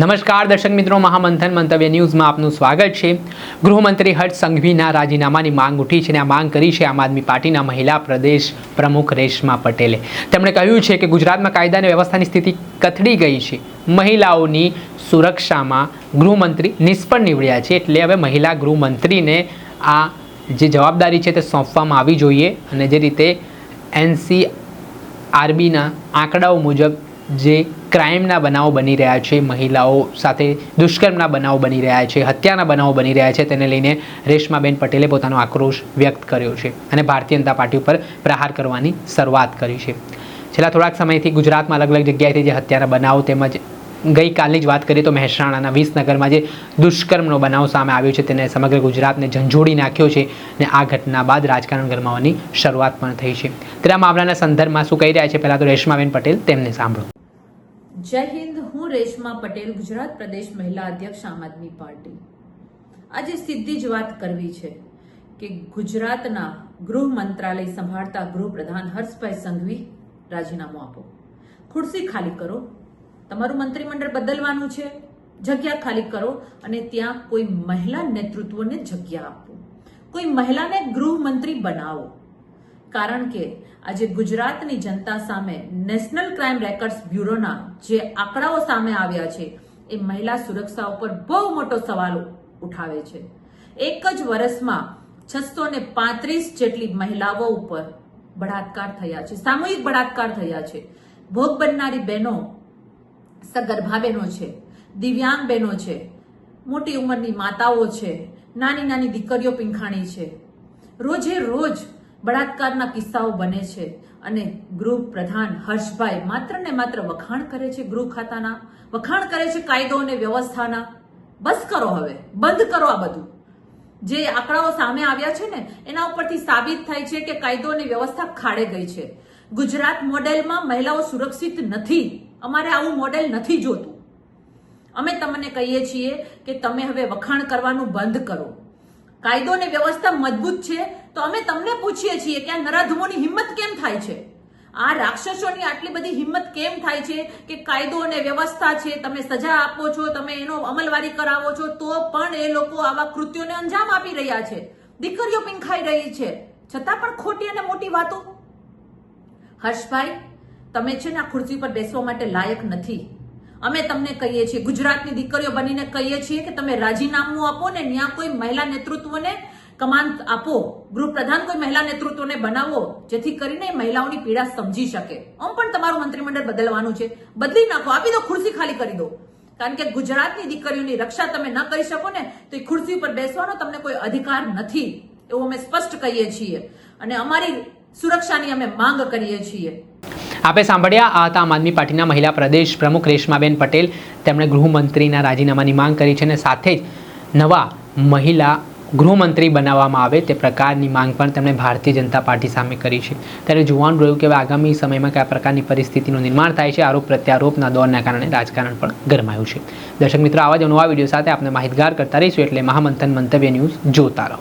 નમસ્કાર, દર્શક મિત્રો. મહામંથન મંતવ્ય ન્યૂઝમાં આપનું સ્વાગત છે. ગૃહમંત્રી હર્ષ સંઘવીના રાજીનામાની માંગ ઉઠી છે અને આ માંગ કરી છે આમ આદમી પાર્ટીના મહિલા પ્રદેશ પ્રમુખ રેશમા પટેલે. તેમણે કહ્યું છે કે ગુજરાતમાં કાયદા અને વ્યવસ્થાની સ્થિતિ કથળી ગઈ છે. મહિલાઓની સુરક્ષામાં ગૃહમંત્રી નિષ્ફળ નીવડ્યા છે એટલે હવે મહિલા ગૃહમંત્રીને આ જે જવાબદારી છે તે સોંપવામાં આવી જોઈએ અને જે રીતે એનસી આરબીના આંકડાઓ મુજબ જે ક્રાઇમના બનાવો બની રહ્યા છે, મહિલાઓ સાથે દુષ્કર્મના બનાવો બની રહ્યા છે, હત્યાના બનાવો બની રહ્યા છે, તેને લઈને રેશમાબેન પટેલે પોતાનો આક્રોશ વ્યક્ત કર્યો છે અને ભારતીય જનતા પાર્ટી ઉપર પ્રહાર કરવાની શરૂઆત કરી છે. છેલ્લા થોડાક સમયથી ગુજરાતમાં અલગ અલગ જગ્યાએથી જે હત્યાના બનાવો તેમજ ગઈકાલની જ વાત કરીએ તો મહેસાણાના વિસનગરમાં જે દુષ્કર્મનો બનાવ સામે આવ્યો છે તેને સમગ્ર ગુજરાતને ઝંઝોડી નાખ્યો છે અને આ ઘટના બાદ રાજકારણ ગરમાવાની શરૂઆત પણ થઈ છે. ત્યારે આ મામલાના સંદર્ભમાં શું કહી રહ્યા છે? પહેલાં તો રેશમાબેન પટેલ, તેમને સાંભળો. જય હિન્દ, હું રેશમા પટેલ, ગુજરાત પ્રદેશ મહિલા અધ્યક્ષ, આમ આદમી પાર્ટી. આજે સીધી જ વાત કરવી છે કે ગુજરાતના ગૃહ મંત્રાલય સંભાળતા ગૃહપ્રધાન હર્ષભાઈ સંઘવી રાજીનામું આપો. ખુરશી ખાલી કરો. તમારું મંત્રીમંડળ બદલવાનું છે. જગ્યા ખાલી કરો અને ત્યાં કોઈ મહિલા નેતૃત્વને જગ્યા આપો. કોઈ મહિલાને ગૃહમંત્રી બનાવો. કારણ કે આજે ગુજરાતની જનતા સામે નેશનલ ક્રાઇમ રેકર્ડ્સ બ્યુરોના જે આંકડાઓ સામે આવ્યા છે, એ મહિલા સુરક્ષા ઉપર બહુ મોટો સવાલ ઉઠાવે છે. એક જ વર્ષમાં છસો ને પાંત્રીસ જેટલી મહિલાઓ ઉપર બળાત્કાર થયા છે, સામૂહિક બળાત્કાર થયા છે. ભોગ બનનારી બહેનો સગર્ભા બહેનો છે દિવ્યાંગ બહેનો છે, મોટી ઉંમરની માતાઓ છે નાની નાની દીકરીઓ પીંખાણી છે. રોજે રોજ બળાત્કારના કિસ્સાઓ બને છે અને ગૃહ પ્રધાન હર્ષભાઈ માત્ર ને માત્ર વખાણ કરે છે ગૃહ ખાતાના, વખાણ કરે છે કાયદો અને વ્યવસ્થાના. બસ કરો હવે, બંધ કરો આ બધું. જે આંકડાઓ સામે આવ્યા છે ને, એના ઉપરથી સાબિત થાય છે કે કાયદો અને વ્યવસ્થા ખાડે ગઈ છે. ગુજરાત મોડેલમાં મહિલાઓ સુરક્ષિત નથી. અમારે આવું મોડેલ નથી જોતું. અમે તમને કહીએ છીએ કે તમે હવે વખાણ કરવાનું બંધ કરો. કાયદો અને વ્યવસ્થા મજબૂત છે, તો અમે તમને પૂછીએ છીએ કે આ નરાધમોની હિંમત કેમ થાય છે? આ રાક્ષસોની આટલી બધી હિંમત કેમ થાય છે કે કાયદો અને વ્યવસ્થા છે, તમે સજા આપો છો, તમે એનો અમલવારી કરાવો છો, તો પણ એ લોકો આવા કૃત્યોને અંજામ આપી રહ્યા છે. દીકરીઓ પીંખાઈ રહી છે. છતાં પણ ખોટી અને મોટી વાતો? હર્ષભાઈ, તમે છે ને આ ખુરશી પર બેસવા માટે લાયક નથી. અમે તમને કહીએ છીએ, ગુજરાતની દીકરીઓ બનીને કહીએ છીએ કે તમે રાજીનામું આપો ને ત્યાં કોઈ મહિલા નેતૃત્વને કમાન આપો. ગૃહપ્રધાન કોઈ મહિલા નેતૃત્વને બનાવો, જેથી કરીને મહિલાઓની પીડા સમજી શકે. આમ પણ તમારું મંત્રીમંડળ બદલવાનું છે. બદલી નાખો, આપી દો, ખુરશી ખાલી કરી દો. કારણ કે ગુજરાતની દીકરીઓની રક્ષા તમે ન કરી શકો ને, તો એ ખુરશી ઉપર બેસવાનો તમને કોઈ અધિકાર નથી. એવું અમે સ્પષ્ટ કહીએ છીએ. અને અમારી સુરક્ષાની અમે માંગ કરીએ છીએ. આપે સાંભળ્યા, આ હતા આમ આદમી પાર્ટીના મહિલા પ્રદેશ પ્રમુખ રેશમાબેન પટેલ. તેમણે ગૃહમંત્રીના રાજીનામાની માંગ કરી છે અને સાથે જ નવા મહિલા ગૃહમંત્રી બનાવવામાં આવે તે પ્રકારની માંગ પણ તેમણે ભારતીય જનતા પાર્ટી સામે કરી છે. ત્યારે જોવાનું રહ્યું કે હવે આગામી સમયમાં કયા પ્રકારની પરિસ્થિતિનું નિર્માણ થાય છે. આરોપ પ્રત્યારોપના દોરના કારણે રાજકારણ પણ ગરમાયું છે. દર્શક મિત્રો, આવા જ નવા વીડિયો સાથે આપણે માહિતગાર કરતા રહીશું. એટલે મહામંથન મંતવ્ય ન્યૂઝ જોતા રહો.